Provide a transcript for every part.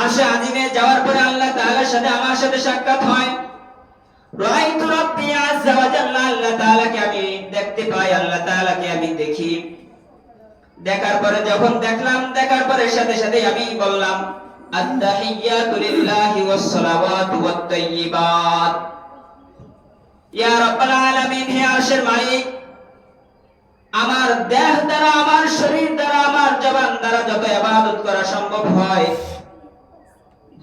আরশে আজিমে যাওয়ার পরে আল্লাহ তাআলার সাথে আমার সাথে সাক্ষাৎ হয়। রাআইতু রাব্বি আযজা ওয়া জাল্লা, আল্লাহ তাআলাকে আমি দেখতে পাই, আল্লাহ তাআলাকে আমি দেখি। দেখার পরে যখন দেখলাম, দেখার পরে সাথে সাথে আমি বললাম, আত্তাহিয়াতু লিল্লাহি ওয়াস সালাওয়াতু ওয়াত তাইয়্যিবাত ইয়া রাব্বাল আলামিন, হে আরশের মালিক, আমার দেহ দ্বারা, আমার শরীর দ্বারা, আমার জবান দ্বারা যত ইবাদত করা সম্ভব হয়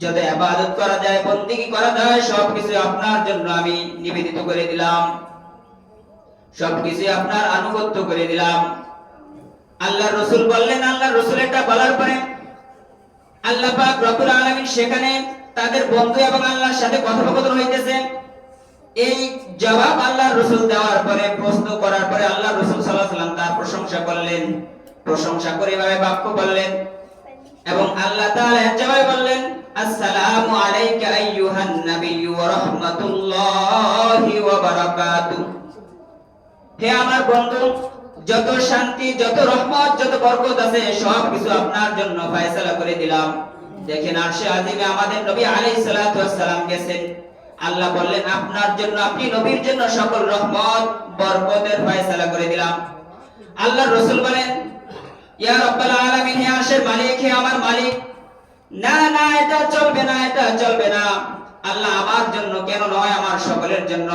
যত ইবাদত করা যায়, বন্দিগি করা যায়, সবকিছু আপনার জন্য আমি নিবেদিত করে দিলাম। সবকিছু আপনার আনুগত্য করে দিলাম। আল্লাহ রসুল বললেন আল্লাহ রসুল এটা বলার পরে আল্লাহ পাক রব্বুল আলামিন সেখানে তাদের বন্ধু এবং আল্লাহর সাথে কথোপকথন হইতেছে। এই জবাব আল্লাহ রসুল দেওয়ার পরে, প্রশ্ন করার পরে আল্লাহ রসুল সাল্লাহ সাল্লাম তার প্রশংসা করলেন। প্রশংসা করে এভাবে বাক্য বললেন এবং আল্লাহ তাআলা জবাবে বললেন আলাইকা আইয়ুহান নাবিয়্যু ওয়া রাহমাতুল্লাহি ওয়া বারাকাতুহু। হে আমার বন্ধু, যত শান্তি, যত রহমত, যত বরকত আছে সব কিছু আপনার জন্য ফয়সালা করে দিলাম। দেখেন আমাদের নবী গেছেন। আল্লাহ বললেন, আপনার জন্য, আপনি নবীর জন্য সকল রহমত, বরকতের ফয়সালা করে দিলাম। আল্লাহ রাসূল বলেন, ইয়া রাব্বাল আলামিন, হে আরশের মালিক, হে আমার মালিক না না, এটা চলবে না, এটা চলবে না। আল্লাহ আমার জন্য, কেন নয় আমার সকলের জন্য?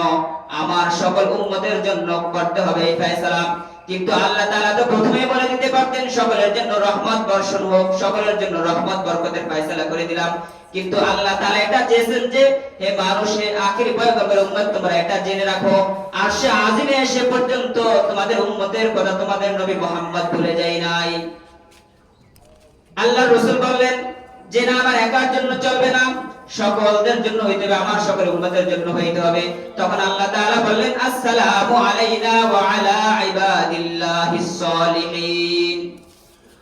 আমার সকল উম্মতের জন্য করতে হবে এই ফয়সালা। কিন্তু আল্লাহ তাআলা তো প্রথমেই বলে দিতে পারতেন, সকলের জন্য রহমত, বর্ষণ হোক, সকলের জন্য রহমত, বরকতের ফয়সালা করে দিলাম। কিন্তু আল্লাহ তাআলা এটা চেয়েছেন যে, হে মানুষ হে আখিরি পয়গম্বর উম্মত, তোমরা এটা জেনে রাখো। আরশে আজিমে এসে পর্যন্ত তোমাদের উম্মতের কথা তোমাদের নবী মুহাম্মদ ভুলে যায় নাই। আল্লাহ রসুল বললেন যে না আমার একার জন্য চলবে না, সকলদের জন্য হইতে হবে, আমার সকল উম্মতের জন্য হইতে হবে। তখন আল্লাহ তাআলা বললেন, আসসালামু আলাইনা ওয়া আলা ইবাদিল্লাহিস সালিহিন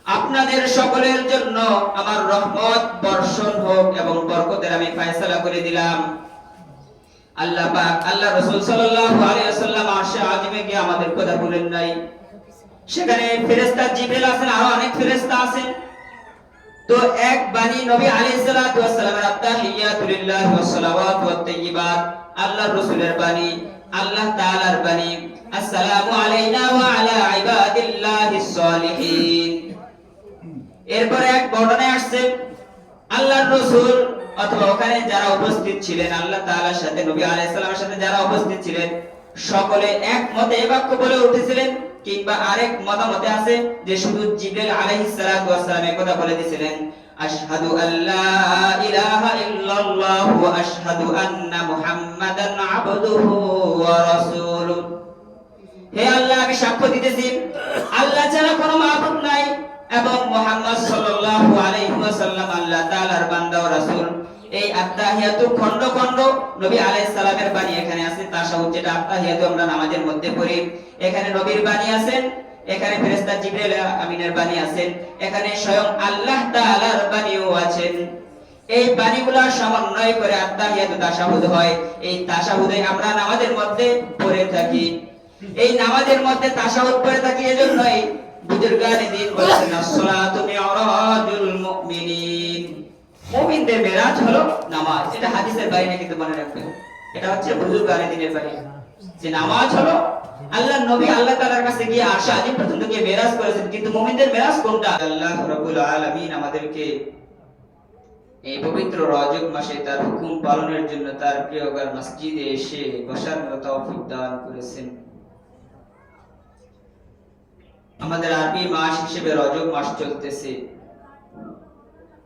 আপনাদের সকলের জন্য আমার রহমত, বর্ষণ হোক এবং বরকতের আমি ফয়সালা করে দিলাম। আল্লাহ পাক, আল্লাহ রাসূল সাল্লাল্লাহু আলাইহি ওয়াসাল্লাম আরশে আজিমে গিয়ে আমাদের কথা বলেন নাই। সেখানে ফেরেশতা জিবরিল আছেন, আরও অনেক ফেরেশতা আছেন। তো এক বাণী নবী আলাইহিস সালাতু ওয়াস সালামের আত্তাহিয়াতু লিল্লাহি ওয়াস সালাওয়াতু ওয়াত তাইয়্যিবাত আল্লাহর রাসূলের বাণী, আল্লাহ তাআলার বাণী। আসসালামু আলাইনা ওয়া আলা ইবাদিল্লাহিস সালিহিন এরপরে এক বর্ণনায় আসছে, আল্লাহর রাসূল অথবা ওখানে যারা উপস্থিত ছিলেন, আল্লাহ তাআলার সাথে, নবী আলাইহিস সালামের সাথে যারা উপস্থিত ছিলেন, সকলে একমতে এই বাক্য বলে উঠেছিলেন কিংবা আরেক মতামতে আছে যে শুধু জিবরিল আলাইহিস সালাতু ওয়াস সালাম এই কথা বলে দিয়েছিলেন। আশহাদু আল্লা ইলাহা ইল্লাল্লাহ ওয়া আশহাদু আন্না মুহাম্মাদান আবদুহু ওয়া রাসূলুহু। হে আল্লাহ, আমি সাক্ষ্য দিতেছি, আল্লাহ ছাড়া কোনো মাবুদ নাই এবং মুহাম্মদ সাল্লাল্লাহু আলাইহি ওয়াসাল্লাম আল্লাহ তাআলার বান্দা ও রাসূল। এই আত্তাহিয়াতু খন্ড খন্ড নবী আলাইহিস সালামের বাণী এখানে আছে। তাশাহুদ যেটা আত্তাহিয়াতু আমরা নামাজের মধ্যে পড়ি, এখানে নবীর বাণী আছেন এখানে ফেরেশতা জিবরাইল আমিনের বাণী আছেন এখানে স্বয়ং আল্লাহ তাআলার বাণীও আছেন এই বাণীগুলা সমন্বয় করে আত্তাহিয়াতু তাশাহুদ হয়। এই তাশাহুদে আমরা নামাজের মধ্যে পড়ে থাকি। এই নামাজের মধ্যে তাশাহুদ পড়ে থাকি এজন্যই বুজুর্গানে দিন বলেছেন, আসসালাতু মিরাজুল মুমিনিন। মুমিনদের মেরাজ হলো নামাজ। এটা হাদিসের বাইরে কিন্তু মনে রাখবেন। এটা হচ্ছে বুজুর্গানে দিনের বাইরে যে নামাজ হলো আল্লাহ নবী আল্লাহ তাআলার কাছে গিয়ে আশা আদি পর্যন্ত গিয়ে মেরাজ করেছেন। কিন্তু মুমিনদের মেরাজ কোনটা? আল্লাহ রাব্বুল আলামিন আমাদেরকে এই পবিত্র রজব মাসে তার হুকুম পালনের জন্য তার প্রিয়গার মসজিদে এসে বসার তৌফিক দান করেছেন। আমাদের আরবি মাস হিসেবে রজব মাস চলতেছে।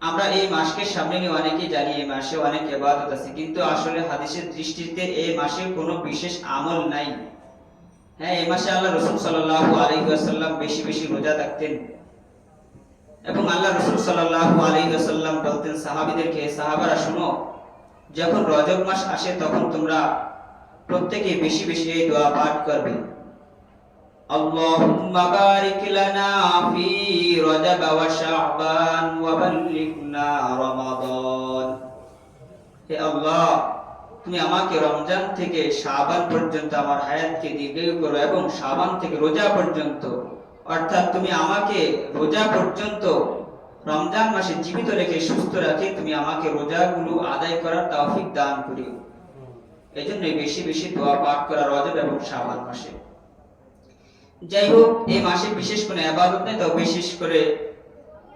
আমরা এই মাসকে সামনে নিয়ে অনেকেই জানি এই মাসে অনেক ইবাদত আছে, কিন্তু আসলে হাদিসের দৃষ্টিতে এই মাসে কোনো বিশেষ আমল নাই। হ্যাঁ এই মাসে আল্লাহ রসুল সাল্লাল্লাহু আলাইহি ওয়াসাল্লাম বেশি বেশি রোজা থাকতেন এবং আল্লাহ রসুল সাল্লাল্লাহু আলাইহি ওয়াসাল্লাম বলতেন সাহাবীদেরকে, সাহাবারা, শুনো, যখন রজব মাস আসে তখন তোমরা প্রত্যেকে বেশি বেশি এই দোয়া পাঠ করবে। اللهم بارك لنا في رجب وشعبان وبلغنا رمضان হে আল্লাহ তুমি আমাকে রমজান থেকে শাবান পর্যন্ত আমার হায়াতকে দীর্ঘ করো এবং শাবান থেকে রোজা পর্যন্ত অর্থাৎ তুমি আমাকে রোজা পর্যন্ত রমজান মাসে জীবিত রেখে সুস্থ রাখে তুমি আমাকে রোজাগুলো আদায় করার তৌফিক দান করিও এই জন্য বেশি বেশি দোয়া পাঠ করা রজব এবং শাবান মাসে যাই হোক এই মাসে বিশেষ কোনো আবাদত নেই তো বিশেষ করে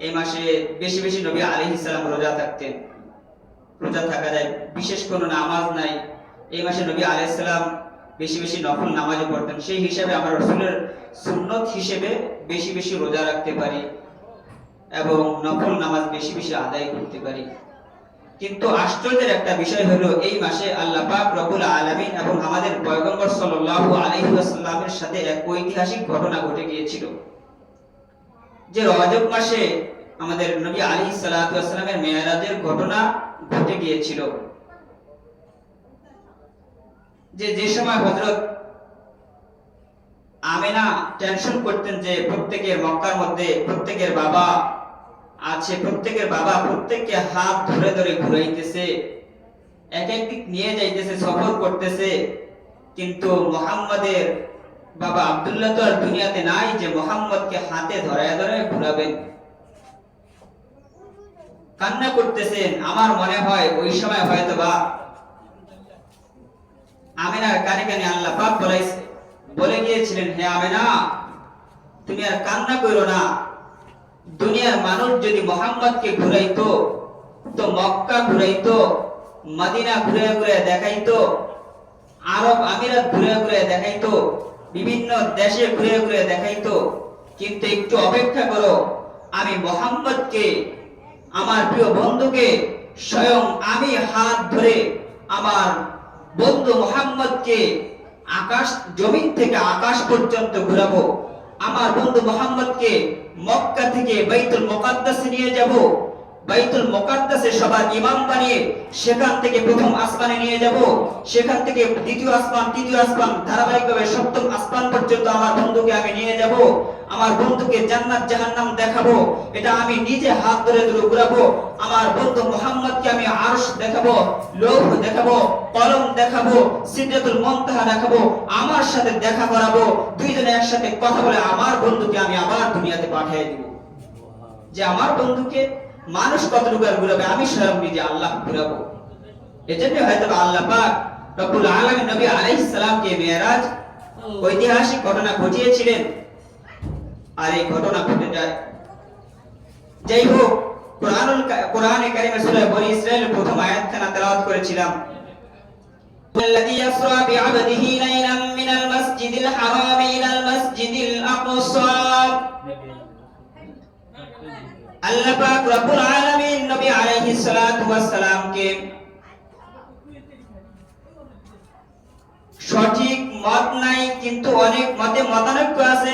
এই মাসে বেশি বেশি নবী আলাইহিস সালাম রোজা থাকতেন। রোজা থাকা যায়, বিশেষ কোনো নামাজ নাই। এই মাসে নবী আলাইহিস সালাম বেশি বেশি নফল নামাজও পড়তেন। সেই হিসাবে আমরা রসুলের সুন্নত হিসেবে বেশি বেশি রোজা রাখতে পারি এবং নফল নামাজ বেশি বেশি আদায় করতে পারি। কিন্তু আশ্চর্যের একটা বিষয় হলো, এই মাসে আল্লাহ পাক রব্বুল আলামিন এবং আমাদের পয়গম্বর সাল্লাল্লাহু আলাইহি ওয়াসাল্লামের সাথে এক ঐতিহাসিক ঘটনা ঘটে গিয়েছিল। যে রজব মাসে আমাদের নবী আলাইহিস সালাতু ওয়াসাল্লামের মেরাজের ঘটনা ঘটে গিয়েছিল। যে যে সময় হযরত আমেনা টেনশন করতেন যে প্রত্যেকের মক্কার মধ্যে প্রত্যেকের বাবা আছে প্রত্যেকের বাবা, প্রত্যেককে হাত ধরে ধরে ঘুরাইতেছে এক এক দিক নিয়ে যাইতেছে, সফর করতেছে। কিন্তু মোহাম্মদের বাবা আব্দুল্লাহ তো আর দুনিয়াতে নাই যে মোহাম্মদকে হাতে ধরায় ধরে ঘুরাবেন। কান্না করতেছেন, আমার মনে হয় ওই সময় হয়তো বা আমেনার কানে কানে আল্লাহ পাক বলে গিয়েছিলেন, হে আমেনা, তুমি আর কান্না করো না। দুনিয়ার মানুষ যদি মোহাম্মদকে ঘুরাইতো, তো মক্কা ঘুরাইতো, মদিনা ঘুরে ঘুরে দেখাইতো, আরব আমিরাত ঘুরে ঘুরে দেখাইতো, বিভিন্ন দেশে ঘুরে ঘুরে দেখাইতো, কিন্তু একটু অপেক্ষা করো, আমি মোহাম্মদকে, আমার প্রিয় বন্ধুকে, স্বয়ং আমি হাত ধরে আমার বন্ধু মোহাম্মদকে আকাশ, জমিন থেকে আকাশ পর্যন্ত ঘুরাবো। আমার বন্ধু মোহাম্মদকে মক্কা থেকে বাইতুল মোকাদ্দাসে নিয়ে যাব। বাইতুল মোকাদ্দাসে সবার ইমাম বানিয়ে সেখান থেকে প্রথম আসমানে নিয়ে যাব। সেখান থেকে দ্বিতীয় আসমান, তৃতীয় আসমান, ধারাবাহিকভাবে সপ্তম আসমান পর্যন্ত আমার বন্ধুকে আমি নিয়ে যাব। আমার বন্ধুকে জান্নাত জাহান্নাম দেখাবো। এটা আমি নিজে হাত ধরে ধরে ঘুরাবো। আমার বন্ধু মোহাম্মদকে আমি আরশ দেখাবো, লৌহ দেখাবো, কলম দেখাবো সিদ্ধাতুল মুনতাহা দেখাবো, আমার সাথে দেখা করাবো। দুইজনে একসাথে কথা বলে আমার বন্ধুকে আমি আবার দুনিয়াতে পাঠিয়ে দিব। যে আমার বন্ধুকে মানুষ কতটুকু আর ঘুরাবে আমি স্বয়ং নিজে আল্লাহ ঘুরাবো এজন্য হয়তো বা আল্লাহ পাক রব্বুল আলামিন নবী আলাইহিস সালামকে মেরাজ ঐতিহাসিক ঘটনা ঘটিয়েছিলেন আর এই ঘটনা ঘটে যায় যাই হোক কোরআনুল কোরআনে কারিমে সূরা বনি ইসরাইল প্রথম আয়াতখানা তেলাওয়াত করেছিলাম الذي يسرى بعبده ليلا من المسجد الحرام إلى المسجد الأقصى আল্লাহ পাক রব্বুল আলামিন নবী আলাইহিস সালাতু ওয়াস সালামকে সঠিক মত নাই, কিন্তু অনেক মতে মতানৈক্য আছে।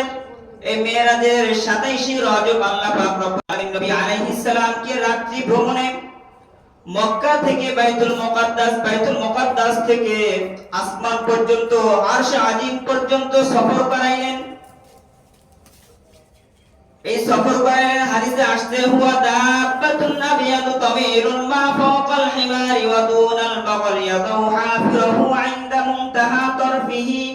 এই মেরাজের 27 রজব আল্লাহ পাক নবী আলাইহিস সালামকে রাত্রি ভ্রমণে মক্কা থেকে বাইতুল মুকাদ্দাস বাইতুল মুকাদ্দাস থেকে আসমান পর্যন্ত, আরশ আজিম পর্যন্ত সফর করাইলেন। এই সফর করাইলেন হাদিসে আসছে, হুয়া দাব্বাতুন নাবিয়াতু তামিরুন মা ফাওকাল হিমারি ওয়া দুনাল বাকল ইয়াদু হাফিরাহু ইনদা মুনতাহা তরফিহি।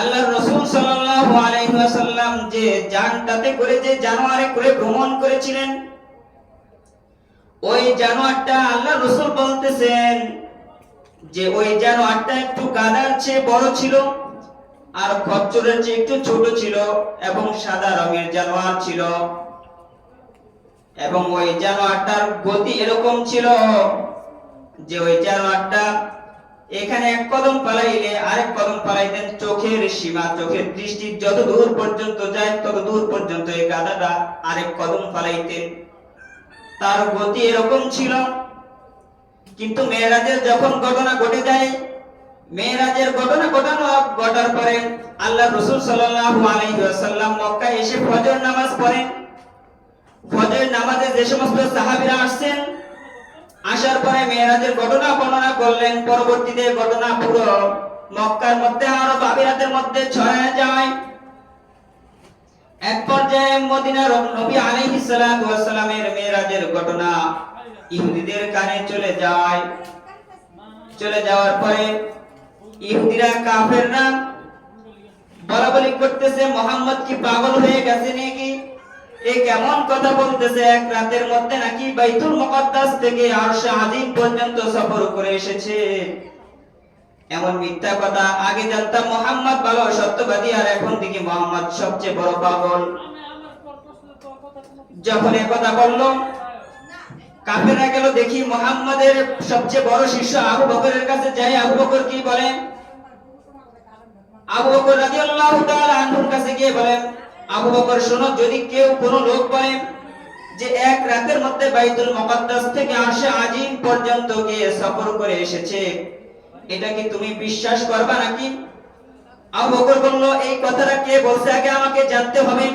আল্লাহর রাসূল সাল্লাল্লাহু আলাইহি ওয়াসাল্লাম যে জানটাতে করে, যে জানোয়ারে করে ভ্রমণ করেছিলেন, ওই জানোয়ারটা আল্লাহ রসুল বলতেছেন যে ওই জানোয়ারটা একটু গাদার চেয়ে বড় ছিল। আর খচ্চরের চেয়ে একটু ছোট ছিল এবং সাদা রঙের জানোয়ার ছিল। এবং ওই জানোয়ারটার গতি এরকম ছিল যে ওই জানোয়ারটা এখানে এক কদম পালাইলে আরেক কদম পালাইতেন চোখের সীমা, চোখের দৃষ্টি যত দূর পর্যন্ত যায় তত দূর পর্যন্ত এই গাদাটা আরেক কদম পালাইতেন। তার গতি এরকম ছিল। কিন্তু মেয়েরাজের যখন ঘটনা ঘটে যায় মেয়েরাজের ঘটনা ঘটানো ঘটার পরে আল্লাহ রসুল সাল্লাল্লাহু আলাইহি ওয়াসাল্লাম মক্কায় এসে ফজর নামাজ পড়েন। ফজর নামাজে যে সমস্ত সাহাবীরা আসছেন, আসার পরে মেয়েরাজের ঘটনা বর্ণনা করলেন। পরবর্তীতে ঘটনা পুরো মক্কার মধ্যে আরও বাবিরাতের মধ্যে ছড়ায় যায়। এক পর্যায়ে মদিনার নবী আলাইহিস সালাতু সালামের মেরাজের ঘটনা ইহুদিদের কানে চলে যায়। চলে যাওয়ার পরে ইহুদিরা কাফেররা বলা করতেছে, মোহাম্মদ কি পাগল হয়ে গেছে নাকি? এই কেমন কথা বলতেছে? এক রাতের মধ্যে নাকি বাইতুল মুকাদ্দাস থেকে আরশে আজিম পর্যন্ত সফর করে এসেছে। এমন মিথ্যা কথা আগে জানতাম মোহাম্মদ ভালো, সত্যবাদী, আর এখন দেখি মোহাম্মদ সবচেয়ে বড় পাগল। যখন কথা বলল কাফেরা গেল দেখি মোহাম্মদের সবচেয়ে বড় শিষ্য আবু বকরের কাছে যাই আবু বকর কি বলেন আবু বকর রাদিয়াল্লাহু তাআলা আনহুর কাছে গিয়ে বলেন আবু বকর, শোনো, যদি কেউ কোন লোক বলে যে এক রাতের মধ্যে বাইতুল মুকাদ্দাস থেকে আসে, আজিম পর্যন্ত গিয়ে সফর করে এসেছে, এটা কি তুমি বিশ্বাস করবা নাকি? আবু বকর বলল, এই কথাটা কে বলছে? আগে আমাকে জানতে হবে।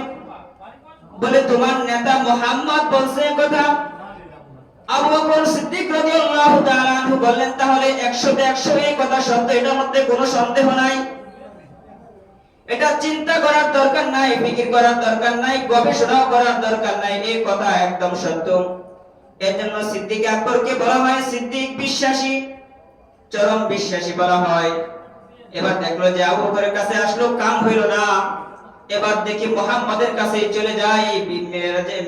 বলে, তোমার নেতা মোহাম্মদ বলছে কথা। সিদ্দিক রাদিয়াল্লাহু তাআলা আনহু বললেন, তাহলে 100 তে 100 এই জন্য সিদ্দিক আকবরকে বলা হয় সিদ্দিক বিশ্বাসী, চরম বিশ্বাসী বলা হয়। এবার দেখল যে আবু কাছে আসলো, কাম হইল না। এবার দেখি মোহাম্মদের কাছে চলে যাই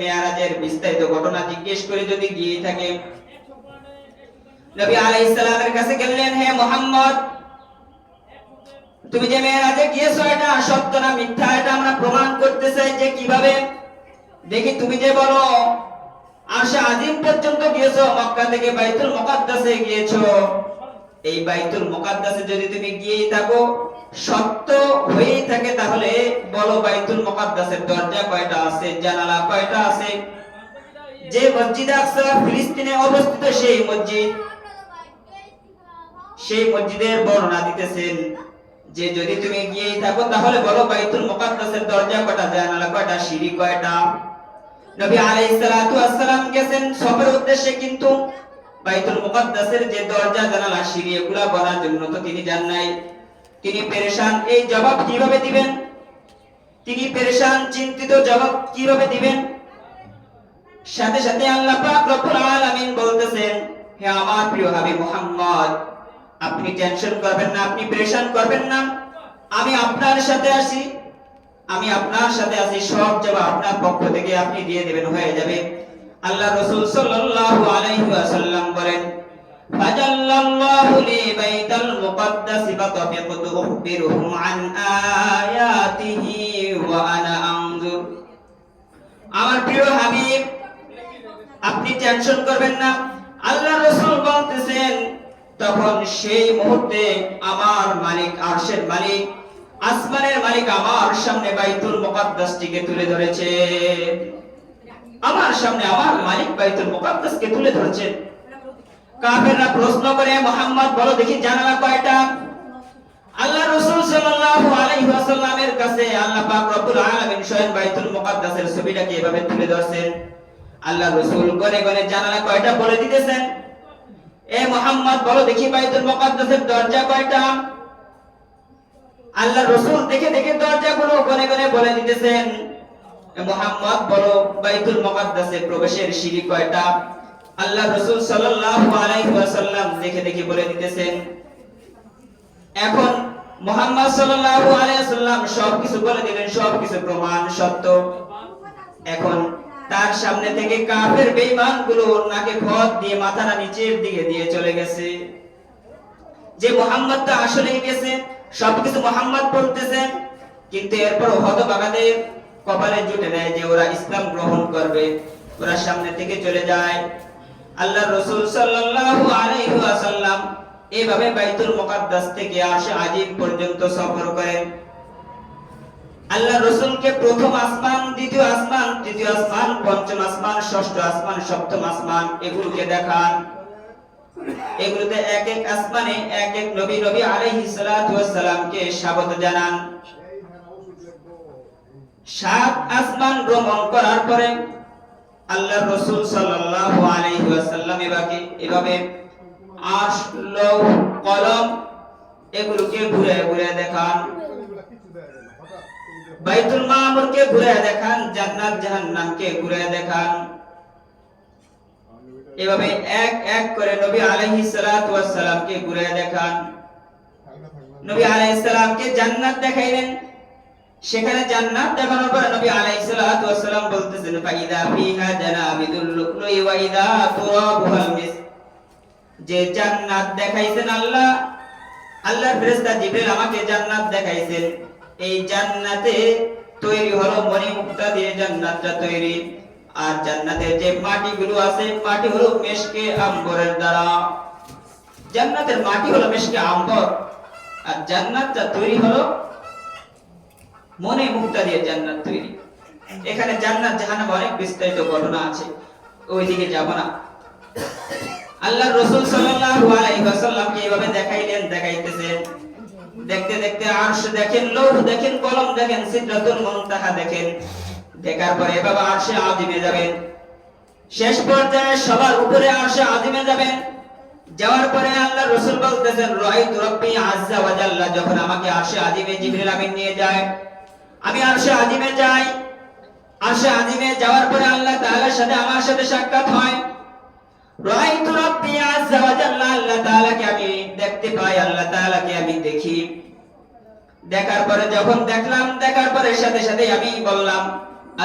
মেয়ারাজের বিস্তারিত ঘটনা জিজ্ঞেস করে যদি গিয়ে থাকে। নবী আলাইহিস সালামের কাছে গেলেন হে মোহাম্মদ, তুমি যে মেয়েরাজে গিয়েছো, এটা সত্য না মিথ্যা? এটা আমরা প্রমাণ করতে চাই যে কীভাবে? দেখি তুমি যে বলো আশা আজিম পর্যন্ত গিয়েছো, মক্কা থেকে বাইতুল মুকাদ্দাসে গিয়েছো। এই বাইতুল মুকাদ্দাসে যদি তুমি গিয়েই থাকো, সত্য হয়েই থাকে, তাহলে বলো বাইতুল মুকাদ্দাসের দরজা কয়টা আছে, জানালা কয়টা আছে? যে মসজিদ আকসা ফিলিস্তিনে অবস্থিত, সেই মসজিদ। সেই মসজিদের বর্ণনা দিতেছেন যে যদি তুমি গিয়েই থাকো, তাহলে বলো বাইতুল মুকাদ্দাসের দরজা কয়টা, জানালা কয়টা, সিঁড়ি কয়টা? নবী আলাইহিস সালাতু ওয়াসসালাম গেছেন সফরের উদ্দেশ্যে কিন্তু বাইতুল মুকাদ্দাসের যে দরজা জানালা, সিঁড়ি এগুলা বলার জন্য তো তিনি যান নাই। তিনি পেরেশান, এই জবাব কীভাবে দিবেন? তিনি পেরেশান, চিন্তিত, জবাব কীভাবে দিবেন? সাথে সাথে আল্লাহ পাক রব্বুল আলামিন বলতেছেন, হে আমার প্রিয় হাবিব মুহাম্মদ, আপনি টেনশন করবেন না, আপনি পেরেশান করবেন না। আমি আপনার সাথে আছি, আমি আপনার সাথে আছি, সব জবাব আপনার পক্ষ থেকে আপনি দিয়ে দেবেন, হয়ে যাবে। আল্লাহ রাসূল সাল্লাল্লাহু আলাইহি ওয়াসাল্লাম বলেন, ফাজাল্লাল্লাহু লি বাইতাল মুকাদ্দাস ফাতাফিqtu উখবিরুহুম আন আয়াতিহি ওয়া আনা আনজুর। আমার প্রিয় হাবিব, আপনি টেনশন করবেন না। আল্লাহ রাসূল বলতেছেন, তখন সেই মুহূর্তে আমার মালিক, আরশের মালিক, আসমানের মালিক আমার সামনে বাইতুল মুকাদ্দাসটিকে তুলে ধরেছে। আমার সামনে আমার মালিক বাইতুল মুকাদ্দাসকে তুলে ধরেছেন। কাফেররা প্রশ্ন করে, মোহাম্মদ, বলো দেখি জানালা কয়টা? আল্লাহ রাসূল সাল্লাল্লাহু আলাইহি ওয়াসাল্লামের কাছে আল্লাহ পাক রব্বুল আলামিন স্বয়ং বাইতুল মুকাদ্দাসের ছবিটাকে এভাবে তুলে ধরছেন। আল্লাহ রাসূল গনে গনে জানালা কয়টা বলে দিতেছেন? এ মোহাম্মদ, বলো দেখি বাইতুল মুকাদ্দাসের দরজা কয়টা? আল্লাহ রসুল দেখে দেখে দরজাগুলো গনে গনে বলে দিতেছেন মোহাম্মদ বলো বাইতুল মুকাদ্দাসে প্রবেশের সিঁড়ি কয়টা? আল্লাহ রসুল সাল্লাল্লাহু আলাইহি ওয়াসাল্লাম দেখে দেখে বলে দিতেছেন এখন মোহাম্মদ সাল্লাল্লাহু আলাইহি ওয়াসাল্লাম সবকিছু বলে দিলেন, সবকিছু প্রমাণ, সত্য। এখন তার সামনে থেকে কাফের বেঈমানগুলো নাকে খত দিয়ে মাথাটা নিচের দিকে দিয়ে চলে গেছে। যে মোহাম্মদ তো আসলেই গেছে, সবকিছু মোহাম্মদ বলতেছেন কিন্তু এরপর হতভাগাদের কপালে জুটে নেয় যে ওরা ইসলাম গ্রহণ করবে, ওরা সামনে থেকে চলে যায়। আল্লাহ রসুল সাল্লাল্লাহু আলাইহি বাইতুল মুকাদ্দাস থেকে আসে আজিম পর্যন্ত সফর করেন। আল্লাহ রসুলকে প্রথম আসমান, দ্বিতীয় আসমান, তৃতীয় আসমান, পঞ্চম আসমান, ষষ্ঠ আসমান, সপ্তম আসমান এগুলোকে দেখান। এগুলোতে এক এক আসমানে এক এক নবী নবী আলাইহিস স্বাগত জানান। সাত আসমান ভ্রমণ করার পরে আল্লাহ রসুল সাল্লাল্লাহু আলাইহি ওয়াসাল্লাম এভাবে আরশ লৌহ কলম, এগুলোকে ঘুরে ঘুরে দেখান। বাইতুল মামুরকে ঘুরে দেখান, জান্নাত জাহান্নামকে ঘুরে দেখান। এভাবে এক এক করে নবী আলাইহিস সালাতু ওয়াস সালামকে ঘুরে দেখান। নবী আলাইহিস সালামকে জান্নাত দেখাইলেন। সেখানে জান্নাত দেখানোর পরে নবী আলাইহিস সালাতু ওয়াস বলতেছেন, ফাইদা ফিহা জানাবিদুল লুকলুই ওয়া ইদা তুরাবুহাল মিস যে জান্নাত দেখাইছেন আল্লাহ, আল্লাহর ফেরেশতা জিবরিল আমাকে জান্নাত দেখাইছেন। এই জান্নাতে তৈরি হলো মণি মুক্তা দিয়ে জান্নাতটা তৈরি। আর জান্নাতের যে মাটিগুলো আছে, মাটি হলো মেশকে আম্বরের দ্বারা। জান্নাতের মাটি হলো মেশকে আম্বর। আর জান্নাতটা তৈরি হলো মনে মুক্তা দিয়ে জান্নাত তৈরি। এখানে জান্নাত জাহান্নাম অনেক বিস্তারিত ঘটনা আছে। ওইদিকে যাব না। আল্লাহ রসুল সাল্লাল্লাহু আলাইহি ওয়াসাল্লামকে এইভাবে দেখাইলেন, দেখাইতেছেন। দেখতে দেখতে আরশ দেখেন, লৌহ দেখেন, কলম দেখেন, সিদরাতুল মুনতাহা দেখেন। দেখার পরে এভাবে আরশে আজিমে যাবেন। শেষ পর্যায়ে সবার উপরে আরশে আজিমে যাবেন। যাওয়ার পরে আল্লাহ রসুল বলতেছেন, রাইতু রাব্বি আযজা ওয়া জাল্লা। যখন আমাকে আরশে আজিমে জিবরিল আমিন নিয়ে যায় আমি আরশে আজিমে যাই। আরশে আজিমে যাওয়ার পরে আল্লাহ তাআলার সাথে আমার সাথে সাক্ষাৎ হয়। রাইতু রাব্বি আযজা ওয়া জাল্লা, আল্লাহ তাআলাকে আমি দেখতে পাই, আল্লাহ তাআলাকে আমি দেখি। দেখার পরে যখন দেখলাম, দেখার পরে সাথে সাথে আমি বললাম,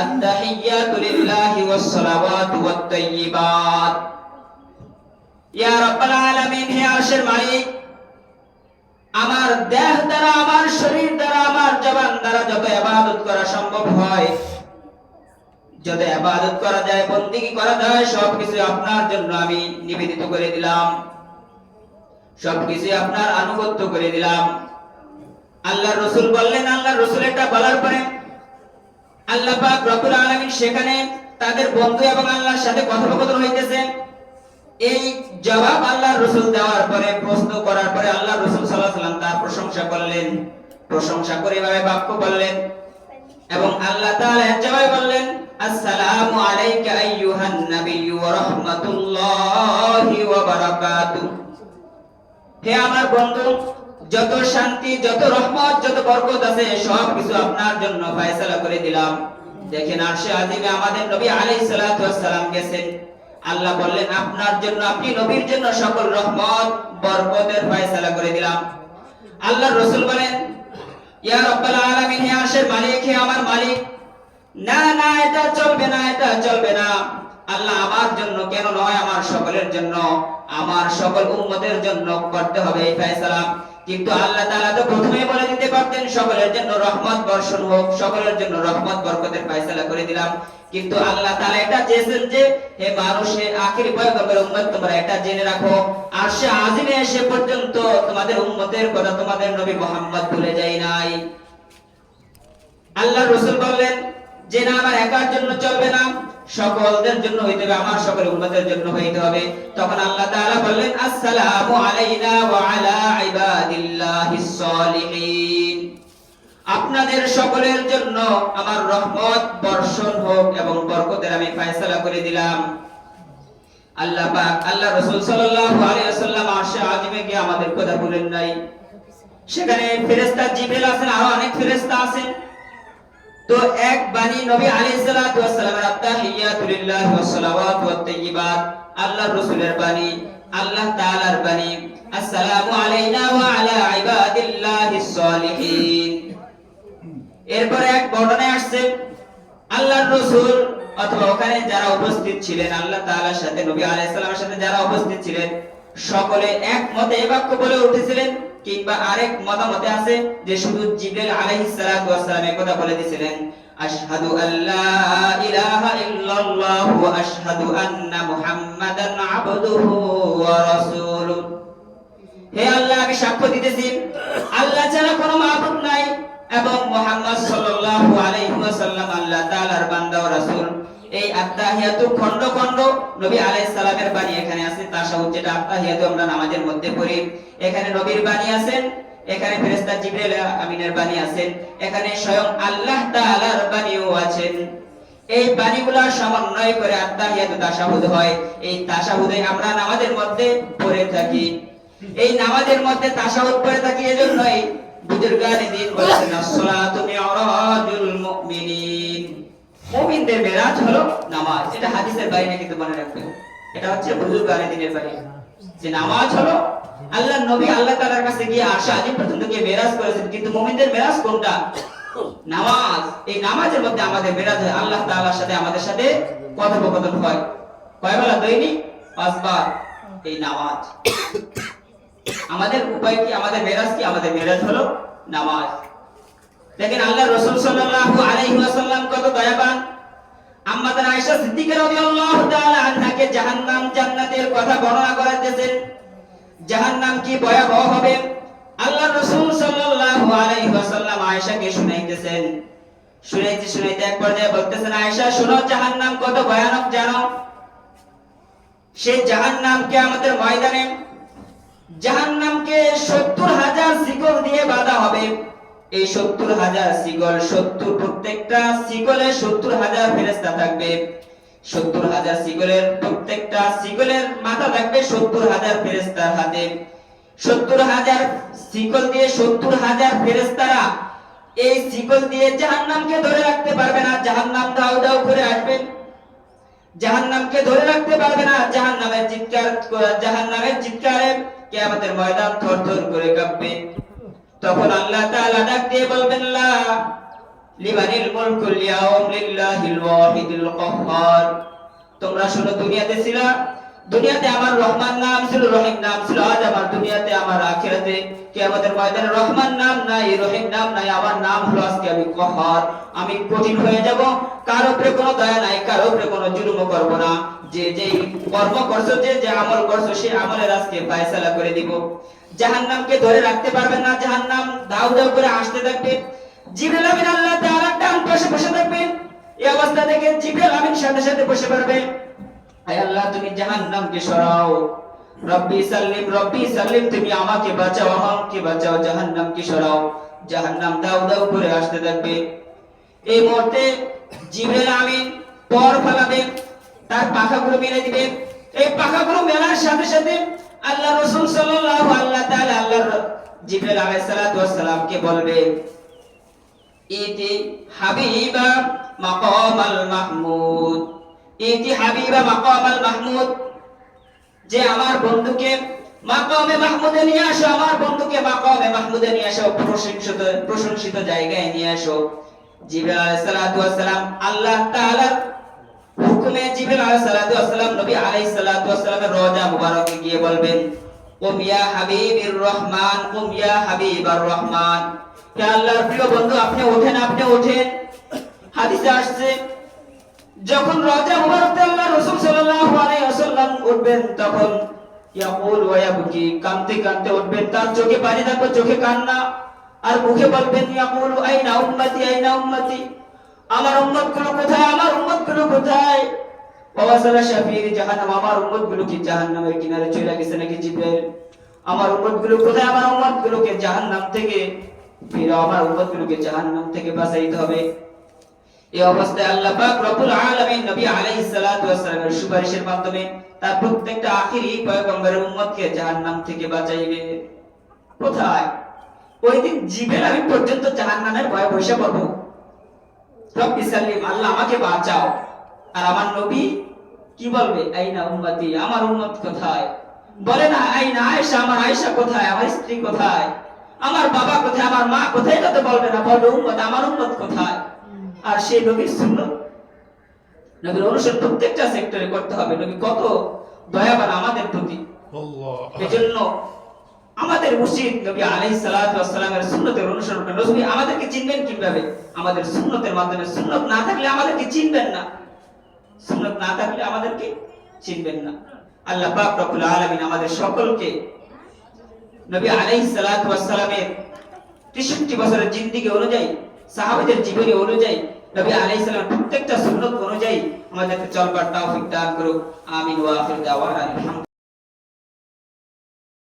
আত্তাহিয়াতু লিল্লাহি ওয়াস সালাওয়াতু ওয়াত তাইয়্যিবাত। ইয়া রাব্বাল আলামিন, হে আরশের মালিক আমার দেহ দ্বারা, আমার শরীর দ্বারা, আমার জবান দ্বারা যত ইবাদত করা সম্ভব হয়, যত ইবাদত করা যায়, বন্দিগি করা যায়, সবকিছু আপনার জন্য আমি নিবেদিত করে দিলাম। সবকিছু আপনার আনুগত্য করে দিলাম। আল্লাহ রসুল বললেন আল্লাহ রসুল এটা বলার পরে আল্লাহ পাক রব্বুল আলামিন সেখানে তাদের বন্ধু এবং আল্লাহর সাথে কথোপকথন হইতেছে। এই জবাব আল্লাহ রসুল দেওয়ার পরে, প্রশ্ন করার পরে আল্লাহ রসুল তার প্রশংসা করলেন। প্রশংসা করে এভাবে বাক্য বললেন এবং আল্লাহ বললেন আসসালামু আলাইকা আইয়ুহান নাবিয়্যু ওয়া রাহমাতুল্লাহি ওয়া হে আমার বন্ধু, যত শান্তি, যত রহমত, যত বরকত আছে সব কিছু আপনার জন্য ফয়সালা করে দিলাম। দেখেন আরশে আজিমে আমাদের নবী আলাইহিস সালাতু ওয়াস সালাম গেছেন। আল্লাহ বললেন, আপনার জন্য, আপনি নবীর জন্য সকল রহমত, বরকতের ফয়সালা করে দিলাম। আল্লাহ রাসূল বলেন, ইয়া রাব্বাল আলামিন, হে আরশের মালিক, হে আমার মালিক, না না, এটা চলবে না, এটা চলবে না। আল্লাহ আমার জন্য কেন নয়, আমার সকলের জন্য। আমার সকল উম্মতের জন্য করতে হবে এই ফয়সালা। কিন্তু আল্লাহ তাআলা তো প্রথমেই বলে দিতে পারতেন, সকলের জন্য রহমত বর্ষণ হোক, সকলের জন্য রহমত বরকতের ফয়সালা করে দিলাম। কিন্তু আল্লাহ তাআলা এটা চেয়েছেন যে, হে মানুষ, হে আখিরি পয়গম্বরের উম্মত, তোমরা এটা জেনে রাখো। আরশে আজিমে এসে পর্যন্ত তোমাদের উম্মতের কথা তোমাদের নবী মুহাম্মদ ভুলে যায় নাই। আল্লাহ রসুল বললেন যে না আমার একার জন্য চলবে না, সকলদের জন্য হইতে হবে, আমার সকল উম্মতের জন্য হইতে হবে। তখন আল্লাহ তাআলা বললেন, আসসালামু আলাইনা ওয়া আলা ইবাদিল্লাহিস সালিহিন আপনাদের সকলের জন্য আমার রহমত, বর্ষণ হোক এবং বরকতের আমি ফয়সালা করে দিলাম। আল্লাহ পাক, আল্লাহ রাসূল সাল্লাল্লাহু আলাইহি ওয়াসাল্লাম আরশে আজিমে গিয়ে আমাদের কথা বলেন নাই। সেখানে ফেরেশতা জিবরিল আছেন, আরও অনেক ফেরেশতা আছেন। তো এক বাণী নবী আলাইহিস সালাতু ওয়াস সালামের আত্তাহিয়াতু লিল্লাহি ওয়াস সালাওয়াতু ওয়াত তাইয়্যিবাত আল্লাহর রাসূলের বাণী, আল্লাহ তাআলার বাণী। আসসালামু আলাইনা ওয়া আলা ইবাদিল্লাহিস সালিহিন। এরপরে এক বর্ণনায় আসছে, আল্লাহর রাসূল অথবা ওখানে যারা উপস্থিত ছিলেন, আল্লাহ তাআলার সাথে, নবী আলাইহিস সালামের সাথে যারা উপস্থিত ছিলেন, সকলে একমতে এই বাক্য বলে উঠেছিলেন কিংবা আরেক মতামতে আছে যে শুধু জিবরিল আলাইহিস সালাতু ওয়াস সালাম কথা বলে দিয়েছিলেন, আশহাদু আল্লা ইলাহা ইল্লাল্লাহ ওয়া আশহাদু আন্না মুহাম্মাদান আবদুহু ওয়া রাসূলুহু। হে আল্লাহ, আমি সাক্ষ্য দিতেছি, আল্লাহ ছাড়া কোনো মাবুদ নাই এবং মুহাম্মদ সাল্লাল্লাহু আলাইহি ওয়াসাল্লাম আল্লাহ তাআলার বান্দা ও রাসূল। এই আত্তাহিয়াতু খন্ড খন্ড নবী আলাইহিস সালামের বাণী এখানে আছে। তাশাহুদ যেটা আত্তাহিয়াতু আমরা নামাজের মধ্যে পড়ি। এখানে নবীর বাণী আছেন এখানে ফেরেশতা জিবরিল আমিনের বাণী আছেন এখানে স্বয়ং আল্লাহ তাআলার বাণীও আছেন এই বাণীগুলা সমন্বয় করে আত্তাহিয়াতু তাশাহুদ হয়। এই তাশাহুদে আমরা নামাজের মধ্যে পড়ে থাকি। এই নামাজের মধ্যে তাশাহুদ পড়ে থাকি এজন্যই বুজুর্গানে দিন বলেছেন, আসসালাতু মিরাজুল মুমিনিন। মুমিনদের মেরাজ হলো নামাজ। এটা হাদিসের বাইরে কিন্তু মনে রাখবেন। এটা হচ্ছে বুজুর্গানে দিনের বাড়ি। যে নামাজ হলো আল্লাহ নবী আল্লাহ তাআলার কাছে গিয়ে আশা আজিম পর্যন্ত গিয়ে মেরাজ করেছেন। কিন্তু মুমিনদের মেরাজ কোনটা? নামাজ। এই নামাজের মধ্যে আমাদের মেরাজ হয়। আল্লাহ সাথে, আমাদের সাথে কথোপকথন হয়। দৈনিক? পাঁচবার এই নামাজ। আমাদের উপায় কি? আমাদের মেরাজ কি? আমাদের মেরাজ হলো নামাজ। দেখেন আল্লাহ রসুল সাল্লাল্লাহু আলাইহি ওয়াসাল্লাম কত দয়াবান। আমাদের আয়েশা সিদ্দিকা রাদিয়াল্লাহু তাআলা জাহান্নাম জান্নাতের কথা বর্ণনা জাহান্নাম কি ভয়াবহ হবে? আল্লাহ সাল্লাল্লাহু আলাইহি ওয়াসাল্লাম আয়েশাকে শুনাইতেছেন। শুনাইতে শুনাইতে এক পর্যায়ে বলতেছেন, আয়েশা, শোনো, জাহান্নাম কত ভয়ানক জানো? সেই জাহান্নাম কিয়ামতের ময়দানে জাহান্নামকে সত্তর হাজার শিকল দিয়ে বাঁধা হবে। এই সত্তর হাজার শিকল সত্তর প্রত্যেকটা শিকলে সত্তর হাজার ফেরেস্তা থাকবে। সত্তর হাজার শিকলের প্রত্যেকটা শিকলের মাথা থাকবে সত্তর হাজার ফেরেস্তার হাতে। সত্তর হাজার শিকল দিয়ে সত্তর হাজার ফেরেস্তারা এই শিকল দিয়ে জাহান্নামকে ধরে রাখতে পারবে না। জাহান্নাম দাউ দাউ করে আসবেন। জাহান্নামকে ধরে রাখতে পারবে না। জাহান্নামের চিৎকার জাহান্নামের চিৎকারে কিয়ামতের ময়দান থরথর করে কাঁপবে। তখন আল্লাহ তাআলা ডাক দিয়ে বলবেন, লা লিমানিল মুলকুল ইয়াউম লিল্লাহিল ওয়াহিদিল কাহ্হার তোমরা শুনো, দুনিয়াতে ছিলা, দুনিয়াতে আমার রহমান নাম ছিল, রহিম নাম ছিল। আজ আমার দুনিয়াতে, আমার আখিরাতে, কিয়ামতের ময়দানে রহমান নাম নাই, রহিম নাম নাই, আমার নাম হলো আজকে আমি কহার। আমি কঠিন হয়ে যাব, কারও উপরে কোনো দয়া নাই, কারও উপরে কোনো জুলুম করব না। যে যে কর্ম করছ, যে যে আমল করছ সেই আমলের আজকে ফয়সালা করে দিব। জাহান্নামকে ধরে রাখতে পারবেন না, জাহান্নাম দাউ দাউ করে আসতে থাকবে। জিবরিল আমিন আল্লাহ তাআলা ডান পাশে বসে থাকবেন এই অবস্থা থেকে জিবরিল আমিন সাথে সাথে বসে পড়বে আয় আল্লাহ, তুমি জাহান্নামকে সরাও। রব্বি সাল্লিম রব্বি সাল্লিম, তুমি আমাকে বাঁচাও আমাকে বাঁচাও, জাহান্নামকে সরাও। জাহান্নাম দাউ দাউ করে আসতে থাকবে। এই মুহূর্তে জিবরিল আমিন পর ফেলাবে। তার পাখাগুলো মেলে দিবে। এই পাখাগুলো মেলার সাথে সাথে আল্লাহ রাসূল আল্লাহ তাআলা জিবরিল আলাইহিস সালামকে বলবে ইতি হাবিবা মাকামাল মাহমুদ। ইতি হাবিবা মাকামাল মাহমুদ। যে আমার বন্ধুকে মাকামে মাহমুদে নিয়ে আসো, আমার বন্ধুকে মাকামে মাহমুদে নিয়ে আসো, প্রশংসিত প্রশংসিত জায়গায় নিয়ে আসো। জিবরাইল আলাইহিস সালাম আল্লাহ তাআলার হুকুমে জিবরাইল আলাইহিস সালাতু ওয়াস সালাম, নবী আলাইহিস সালাতু ওয়াস সালামের রওজা মুবারকে গিয়ে বলবেন, কুম ইয়া হাবিবির রহমান, কুম ইয়া হাবিবার রহমান। হে আল্লাহর প্রিয় বন্ধু, আপনি ওঠেন আপনি ওঠেন। হাদিসে আসছে, যখন রওজা মুবারকতে আল্লাহ রাসূল সাল্লাল্লাহু আলাইহি ওয়াসাল্লাম উঠবেন, তখন ইয়াকুল ওয়া ইয়াবকি, কাঁদতে কাঁদতে উঠবেন, তার চোখে পানি থাকবে, চোখে কান্না। আর মুখে বলবেন, ইয়াকুল, আইনা উম্মতি আইনা উম্মতি। আমার উম্মতগুলো কোথায়? আমার উম্মতগুলো কোথায় শাফির আমার উম্মতগুলো কি জাহান্নামের কিনারে চলে গেছে নাকি আমার উম্মতগুলো কোথায়? আমার উম্মত গুলোকে থেকে ফিরাও আমার উম্মত গুলোকে থেকে বাঁচাইতে হবে। এই অবস্থায় আল্লাহ পাক রব্বুল আলামিন নবী আলাইহিস সালাতু সুপারিশের মাধ্যমে তার প্রত্যেকটা আখিরি পয়গম্বরের উম্মতকে জাহান্নাম থেকে বাঁচাইবে। কোথায়? ওই দিন জিবেল আমি পর্যন্ত জাহান্নামের ভয়ে বসে পড়ব। রব্বি সাল্লিম আল্লাহ আমাকে বাঁচাও। আর আমার নবী কি বলবে? আইনা উম্মতি আমার উম্মত কোথায়? বলে না আইনা আয়েশা আমার আয়েশা কোথায়? আমার স্ত্রী কোথায়? আমার বাবা কোথায়? আমার মা কোথায়? বলবে না বলবে উম্মত আমার উম্মত কোথায়? আর সেই নবীর সুন্নত নবীর অনুসরণ প্রত্যেকটা সেক্টরে করতে হবে। নবী কত দয়াবান আমাদের প্রতি. এজন্য আমাদের উচিত নবী ওয়াস সালামের সুন্নতের অনুসরণ করা নবী আমাদেরকে চিনবেন কীভাবে? আমাদের সুন্নতের মাধ্যমে। সুন্নত না থাকলে আমাদেরকে চিনবেন না। সুন্নত না থাকলে আমাদেরকে চিনবেন না। আল্লাহ পাক রব্বুল আলামিন আমাদের সকলকে নবী আলাইহিস সালাতু ওয়াস সালামের 63 বছরের জিন্দেগি অনুযায়ী, সাহাবীদের জীবনী অনুযায়ী, নবী আলাইহিস সালাম প্রত্যেকটা সুন্নত অনুযায়ী আমাদেরকে চলবার তৌফিক দান করুক। আমিন ওয়া আখির দাওয়ানা আলহামদুলিল্লাহ।